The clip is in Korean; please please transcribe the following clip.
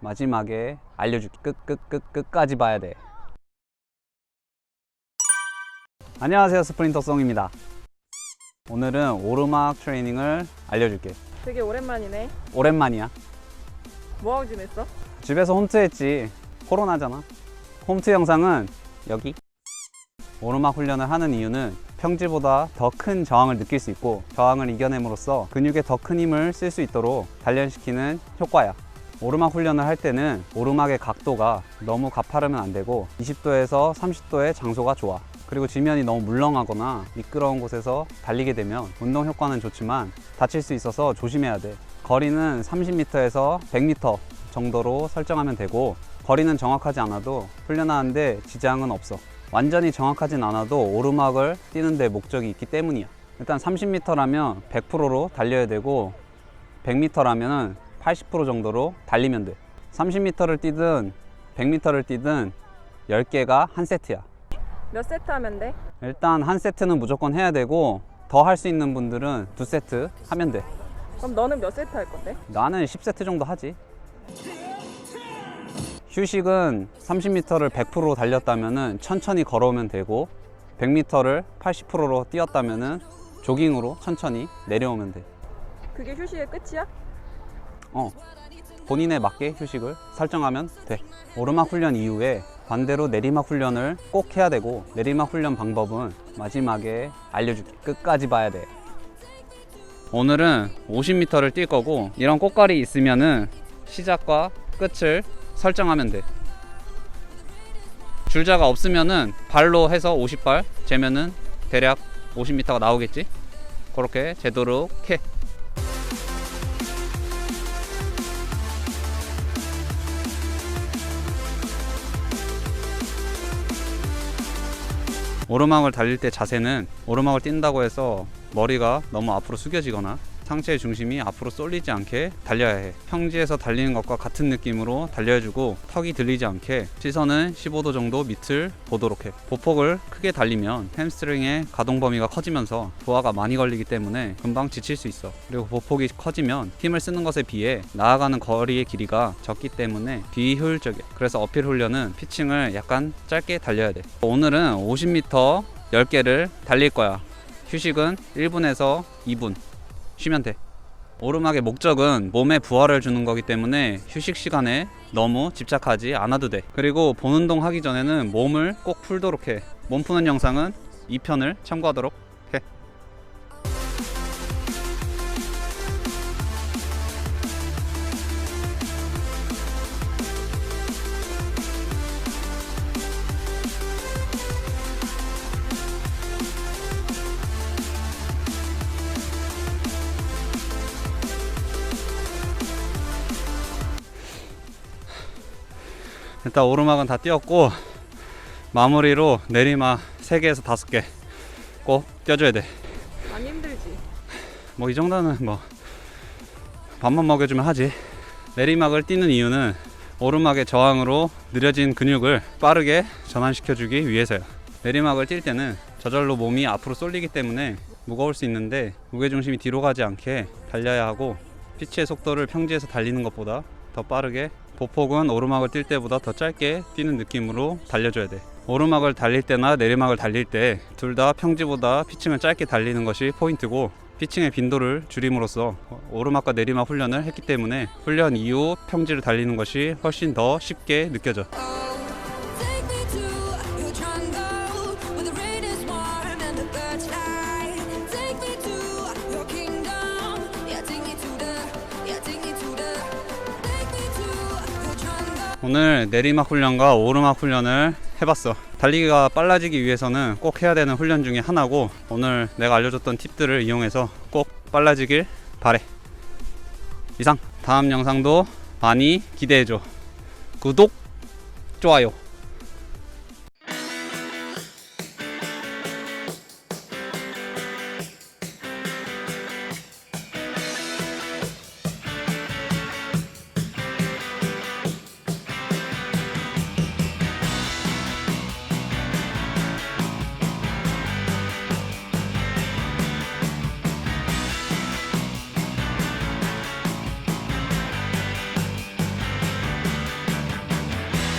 마지막에 알려줄게. 끝, 끝, 끝, 끝까지 봐야 돼. 안녕하세요. 스프린터 송입니다. 오늘은 오르막 트레이닝을 알려줄게. 되게 오랜만이네. 오랜만이야. 뭐하고 지냈어? 집에서 홈트 했지. 코로나잖아. 홈트 영상은 여기. 오르막 훈련을 하는 이유는 평지보다 더 큰 저항을 느낄 수 있고 저항을 이겨냄으로써 근육에 더 큰 힘을 쓸 수 있도록 단련시키는 효과야. 오르막 훈련을 할 때는 오르막의 각도가 너무 가파르면 안 되고 20도에서 30도의 장소가 좋아. 그리고 지면이 너무 물렁하거나 미끄러운 곳에서 달리게 되면 운동 효과는 좋지만 다칠 수 있어서 조심해야 돼. 거리는 30m에서 100m 정도로 설정하면 되고 거리는 정확하지 않아도 훈련하는데 지장은 없어. 완전히 정확하진 않아도 오르막을 뛰는 데 목적이 있기 때문이야. 일단 30m라면 100%로 달려야 되고 100m라면 80% 정도로 달리면 돼. 30m를 뛰든 100m를 뛰든 10개가 한 세트야. 몇 세트 하면 돼? 일단 한 세트는 무조건 해야 되고 더 할 수 있는 분들은 두 세트 하면 돼. 그럼 너는 몇 세트 할 건데? 나는 10세트 정도 하지. 휴식은 30m를 100% 달렸다면 천천히 걸어오면 되고 100m를 80%로 뛰었다면 조깅으로 천천히 내려오면 돼. 그게 휴식의 끝이야? 어. 본인에 맞게 휴식을 설정하면 돼. 오르막 훈련 이후에 반대로 내리막 훈련을 꼭 해야 되고 내리막 훈련 방법은 마지막에 알려줄게. 끝까지 봐야 돼. 오늘은 50m를 뛸 거고 이런 꽃갈이 있으면은 시작과 끝을 설정하면 돼. 줄자가 없으면은 발로 해서 50발 재면은 대략 50m가 나오겠지? 그렇게 재도록 해. 오르막을 달릴 때 자세는 오르막을 뛴다고 해서 머리가 너무 앞으로 숙여지거나 상체의 중심이 앞으로 쏠리지 않게 달려야 해. 평지에서 달리는 것과 같은 느낌으로 달려주고 턱이 들리지 않게 시선은 15도 정도 밑을 보도록 해. 보폭을 크게 달리면 햄스트링의 가동 범위가 커지면서 부하가 많이 걸리기 때문에 금방 지칠 수 있어. 그리고 보폭이 커지면 힘을 쓰는 것에 비해 나아가는 거리의 길이가 적기 때문에 비효율적이야. 그래서 어필 훈련은 피칭을 약간 짧게 달려야 돼. 오늘은 50m 10개를 달릴 거야. 휴식은 1분에서 2분. 쉬면 돼. 오르막의 목적은 몸에 부하를 주는 거기 때문에 휴식 시간에 너무 집착하지 않아도 돼. 그리고 본 운동 하기 전에는 몸을 꼭 풀도록 해. 몸 푸는 영상은 2편을 참고하도록 일단 오르막은 다 뛰었고 마무리로 내리막 3개에서 5개 꼭 뛰어줘야 돼. 안 힘들지? 뭐 이 정도는 뭐 밥만 먹여주면 하지. 내리막을 뛰는 이유는 오르막의 저항으로 느려진 근육을 빠르게 전환시켜주기 위해서요. 내리막을 뛸 때는 저절로 몸이 앞으로 쏠리기 때문에 무거울 수 있는데 무게중심이 뒤로 가지 않게 달려야 하고 피치의 속도를 평지에서 달리는 것보다 더 빠르게 보폭은 오르막을 뛸 때보다 더 짧게 뛰는 느낌으로 달려줘야 돼. 오르막을 달릴 때나 내리막을 달릴 때 둘 다 평지보다 피칭을 짧게 달리는 것이 포인트고 피칭의 빈도를 줄임으로써 오르막과 내리막 훈련을 했기 때문에 훈련 이후 평지를 달리는 것이 훨씬 더 쉽게 느껴져. 오늘 내리막 훈련과 오르막 훈련을 해봤어. 달리기가 빨라지기 위해서는 꼭 해야 되는 훈련 중에 하나고 오늘 내가 알려줬던 팁들을 이용해서 꼭 빨라지길 바래. 이상 다음 영상도 많이 기대해줘. 구독, 좋아요.